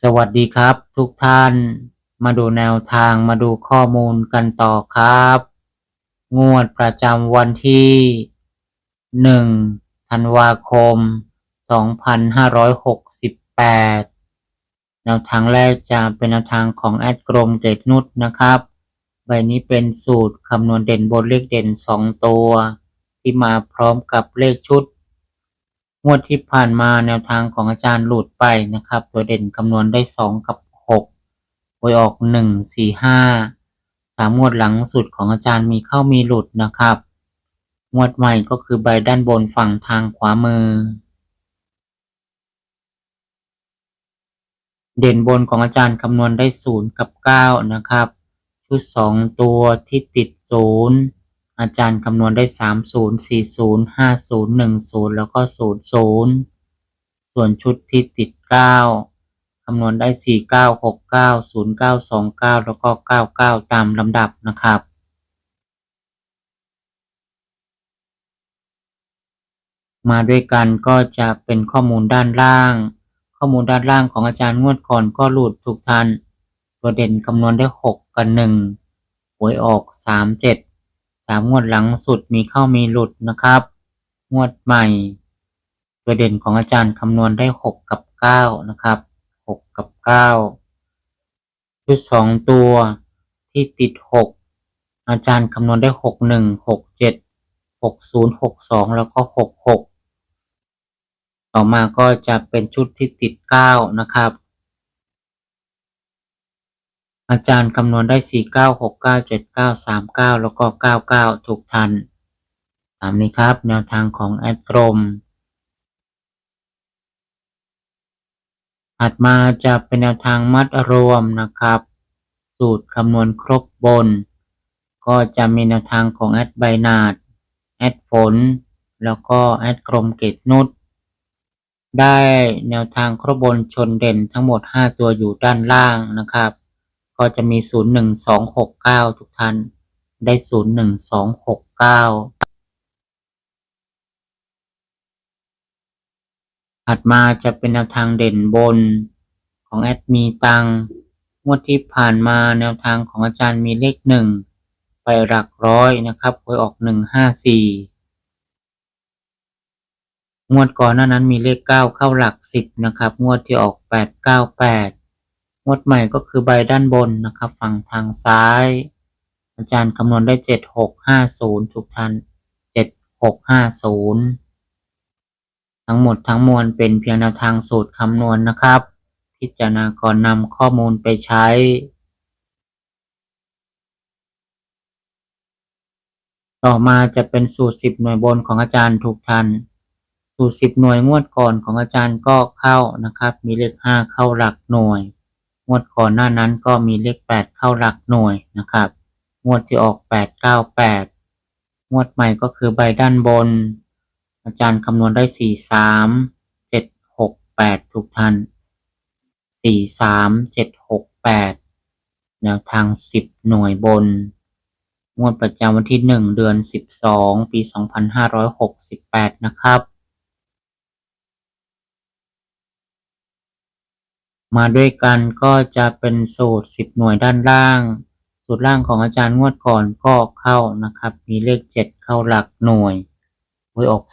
สวัสดีครับทุกท่าน มาดูแนวทางมาดูข้อมูลกันต่อครับ งวดประจำวันที่ 1 ธันวาคม 2568 แนวทางแรกจะเป็นแนวทางของแอดกรมเกตนุชนะครับ ใบนี้เป็นสูตรคำนวณเด่นบนเลขเด่น 2 ตัว ที่มาพร้อมกับเลขชุด งวดที่ผ่านมาแนวทางของอาจารย์หลุดไปนะครับ ตัวเด่นคำนวณได้ 2 กับ6หวยออก 1 4 5 สามงวดหลังสุดของอาจารย์มีเข้ามีหลุดนะครับ งวดใหม่ก็คือใบด้านบนฝั่งทางขวามือ เด่นบนของอาจารย์คำนวณได้ 0 กับ 9 นะครับ ชุด 2 ตัวที่ติด 0 อาจารย์คำนวณได้ 30 40 50 10 แล้วก็ 00 ส่วนชุดที่ติด 9 คำนวณได้ 49 69 09 29 แล้วก็ 99 ตามลำดับนะครับมาด้วยกันก็จะเป็นข้อมูลด้านล่าง ข้อมูลด้านล่างของอาจารย์งวดก่อนก็หลุดทุกท่านตัวเด่นคำนวณได้ 6 กับ1หวยออก 37 สามงวดหลังสุดมีเข้ามีหลุดนะครับ งวดใหม่ตัวเด่นของอาจารย์คำนวณได้6กับ9นะครับ6กับ9ชุด2ตัวที่ติด6อาจารย์คำนวณได้6 1 6 7 6 0 6 2แล้วก็6 6ต่อมาก็จะเป็นชุดที่ติด9นะครับ อาจารย์คำนวณได้4 9 6 9 7 9 3 9แล้วก็99ถูกทันตามนี้ครับ แนวทางของแอดกรมถัดมาจะเป็นแนวทางมัดรวมนะครับ สูตรคำนวณครบบน ก็จะมีแนวทางของแอดใบนาดแอดฝน แล้วก็แอดกรมเกตนุชได้แนวทางครบบนชนเด่นทั้งหมด 5 ตัวอยู่ด้านล่างนะครับ ก็จะมี 0 1 2 6 9 ทุกท่าน ได้ 0 1 2 6 9ถัดมาจะเป็นแนวทางเด่นบนของแอดมีตังงวดที่ผ่านมาแนวทางของอาจารย์มีเลขหนึ่งไปหลักร้อยนะครับหวยออกหนึ่งห้าสี่งวดก่อนหน้านั้นมีเลขเก้าเข้าหลักสิบนะครับ งวดที่ออกแปดเก้าแปด งวดใหม่ก็คือใบด้านบนนะครับ ฝั่งทางซ้าย อาจารย์คำนวณได้เจ็ดหกห้าศูนย์ทุกท่านเจ็ดหกห้าศูนย์ทั้งหมดทั้งมวลเป็นเพียงแนวทางสูตรคำนวณนะครับ พิจารณาก่อนนำข้อมูลไปใช้ต่อมาจะเป็นสูตร 10 หน่วยบนของอาจารย์ทุกท่านสูตร 10 หน่วยงวดก่อนของอาจารย์ก็เข้านะครับ มีเลข 5 เข้าหลักหน่วย งวดก่อนหน้านั้นก็มีเลข8เข้าหลักหน่วยนะครับ งวดที่ออก8 9 8งวดใหม่ก็คือใบด้านบน อาจารย์คำนวณได้4 3 7 6 8ทุกท่าน4 3 7 6 8แนวทาง10หน่วยบน งวดประจำวันที่1เดือน12ปี2568นะครับ มาด้วยกันก็จะเป็นสูตร 10 หน่วยด้านล่าง สูตรล่างของอาจารย์งวดก่อนก็เข้านะครับ มีเลข 7 เข้าหลักหน่วยหวยออก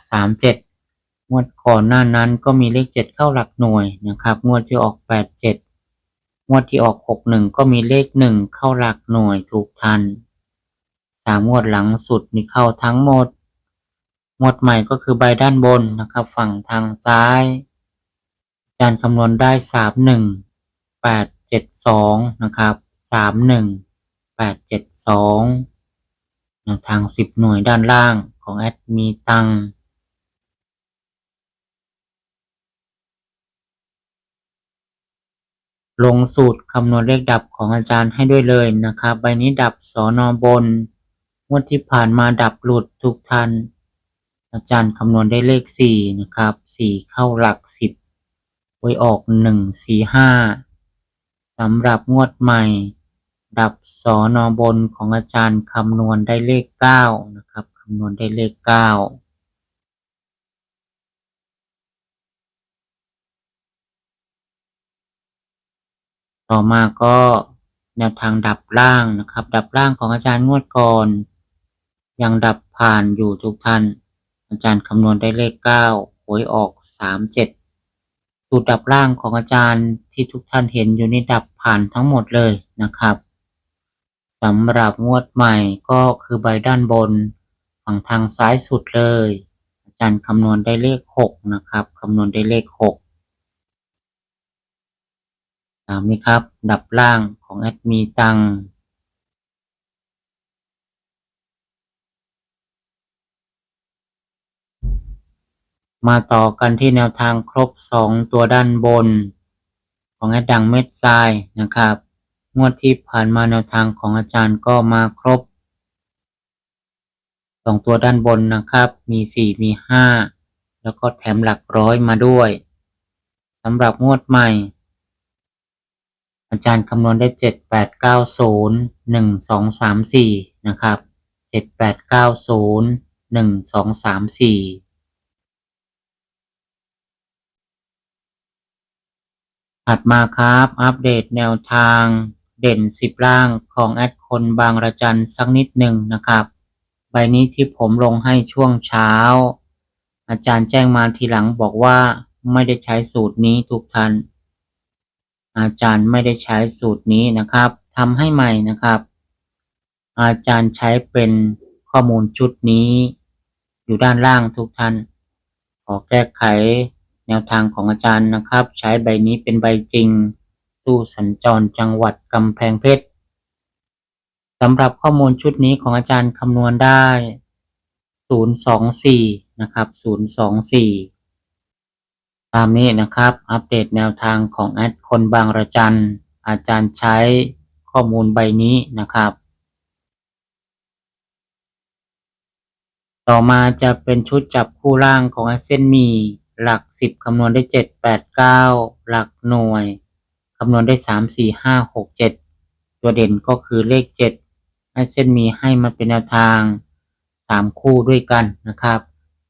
37 งวดก่อนหน้านั้นก็มีเลข 7 เข้าหลักหน่วยนะครับ งวดที่ออก 87 งวดที่ออก 61 ก็มีเลข 1 เข้าหลักหน่วยถูกทันสามงวดหลังสุดนี่เข้าทั้งหมด งวดใหม่ก็คือใบด้านบนนะครับ ฝั่งทางซ้าย การคำนวณได้ 31872 นะครับ 31872นะทาง 10 หน่วยด้านล่างของแอดมีตังลงสูตรคำนวณเลขดับของอาจารย์ให้ด้วยเลยนะครับ ใบนี้ดับสอนอบนงวดที่ผ่านมาดับหลุดทุกท่านอาจารย์คำนวณได้เลข 4 นะครับ 4 เข้าหลัก 10 หวยออกหนึ่งสี่ห้าสำหรับงวดใหม่ ดับสอนอบนของอาจารย์คำนวณได้เลขเก้านะครับคำนวณได้เลขเก้าต่อมาก็แนวทางดับล่างนะครับ ดับล่างของอาจารย์งวดก่อน ยังดับผ่านอยู่ทุกท่านอาจารย์คำนวณได้เลขเก้าหวยออกสามเจ็ด สูตรดับล่างของอาจารย์ที่ทุกท่านเห็นอยู่ในดับผ่านทั้งหมดเลยนะครับสำหรับงวดใหม่ก็คือใบด้านบนฝั่งทางซ้ายสุดเลย อาจารย์คำนวณได้เลขหกนะครับคำนวณได้เลขหกตามนี้ครับ ดับล่างของแอดมีตัง มาต่อกันที่แนวทางครบ 2 ตัวด้านบน ของแอดดังเม็ดทรายนะครับ งวดที่ผ่านมาแนวทางของอาจารย์ก็มาครบ 2 ตัวด้านบนนะครับ มี 4 มี 5 แล้วก็แถมหลักร้อยมาด้วยสำหรับงวดใหม่ อาจารย์คำนวณได้ 78901234 นะครับ 78901234 ถัดมาครับ อัปเดตแนวทางเด่นสิบล่างของแอดคนบางระจันสักนิดหนึ่งนะครับ ใบนี้ที่ผมลงให้ช่วงเช้า อาจารย์แจ้งมาทีหลังบอกว่าไม่ได้ใช้สูตรนี้ทุกท่าน อาจารย์ไม่ได้ใช้สูตรนี้นะครับทำให้ใหม่นะครับ อาจารย์ใช้เป็นข้อมูลชุดนี้ อยู่ด้านล่างทุกท่าน ขอแก้ไข แนวทางของอาจารย์นะครับ ใช้ใบนี้เป็นใบจริง สู้สัญจรจังหวัดกำแพงเพชรสำหรับข้อมูลชุดนี้ของอาจารย์คำนวณได้ 024 นะครับ 024 ตามนี้นะครับ อัปเดตแนวทางของแอดคนบางระจัน อาจารย์ใช้ข้อมูลใบนี้นะครับ ต่อมาจะเป็นชุดจับคู่ล่างของเส้นมี หลักสิบคำนวณได้เจ็ดแปดเก้าหลักหน่วยคำนวณได้สามสี่ห้าหกเจ็ดตัวเด่นก็คือเลขเจ็ดให้เส้นมีให้มาเป็นแนวทางสามคู่ด้วยกันนะครับ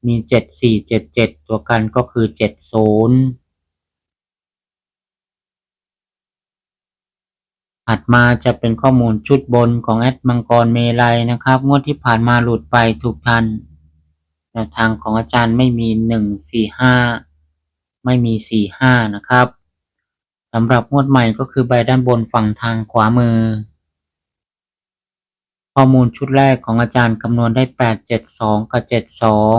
มีเจ็ดสี่เจ็ดเจ็ดตัวกันก็คือเจ็ดศูนย์ถัดมาจะเป็นข้อมูลชุดบนของแอดมังกรเมลัยนะครับ งวดที่ผ่านมาหลุดไปทุกท่าน แนวทางของอาจารย์ไม่มีหนึ่งสี่ห้าไม่มีสี่ห้านะครับสำหรับงวดใหม่ก็คือใบด้านบนฝั่งทางขวามือ ข้อมูลชุดแรกของอาจารย์คำนวณได้แปดเจ็ดสองกับเจ็ดสอง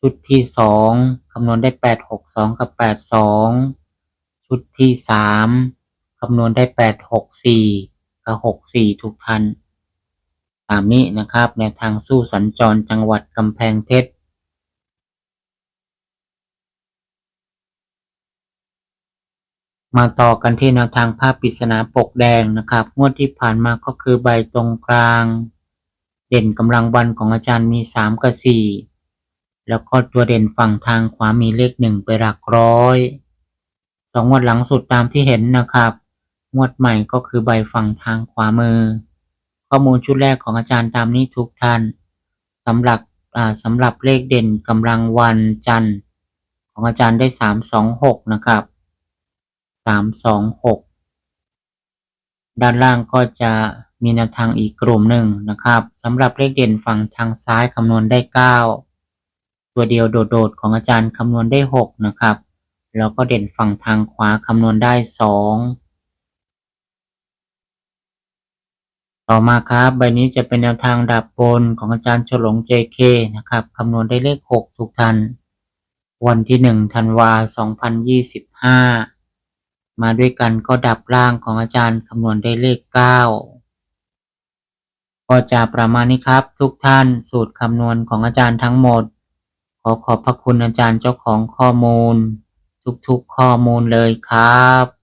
ชุดที่สองคำนวณได้แปดหกสองกับแปดสองชุดที่สามคำนวณได้แปดหกสี่กับหกสี่ทุกท่าน ตามนี้นะครับแนวทางสู้สัญจรจังหวัดกำแพงเพชรมาต่อกันที่แนวทางภาพปริศนาปกแดงนะครับ งวดที่ผ่านมาก็คือใบตรงกลาง เด่นกำลังวันของอาจารย์มีสามกับสี่แล้วก็ตัวเด่นฝั่งทางขวามีเลขหนึ่งไปหลักร้อยสองงวดหลังสุดตามที่เห็นนะครับ งวดใหม่ก็คือใบฝั่งทางขวามือ ข้อมูลชุดแรกของอาจารย์ตามนี้ทุกท่านสำหรับสำหรับเลขเด่นกำลังวันจันทร์ของอาจารย์ได้สามสองหกนะครับสามสองหกด้านล่างก็จะมีแนวทางอีกกลุ่มหนึ่งนะครับสำหรับเลขเด่นฝั่งทางซ้ายคำนวณได้เก้าตัวเดียวโดดๆของอาจารย์คำนวณได้หกนะครับแล้วก็เด่นฝั่งทางขวาคำนวณได้สอง ต่อมาครับ ใบนี้จะเป็นแนวทางดับบนของอาจารย์ฉลง JK นะครับคำนวณได้เลขหกทุกท่าน วันที่หนึ่งธันวาสองพันยี่สิบห้ามาด้วยกันก็ดับล่างของอาจารย์คำนวณได้เลขเก้าก็จะประมาณนี้ครับ ทุกท่านสูตรคำนวณของอาจารย์ทั้งหมด ขอขอบพระคุณอาจารย์เจ้าของข้อมูล ทุกๆข้อมูลเลยครับ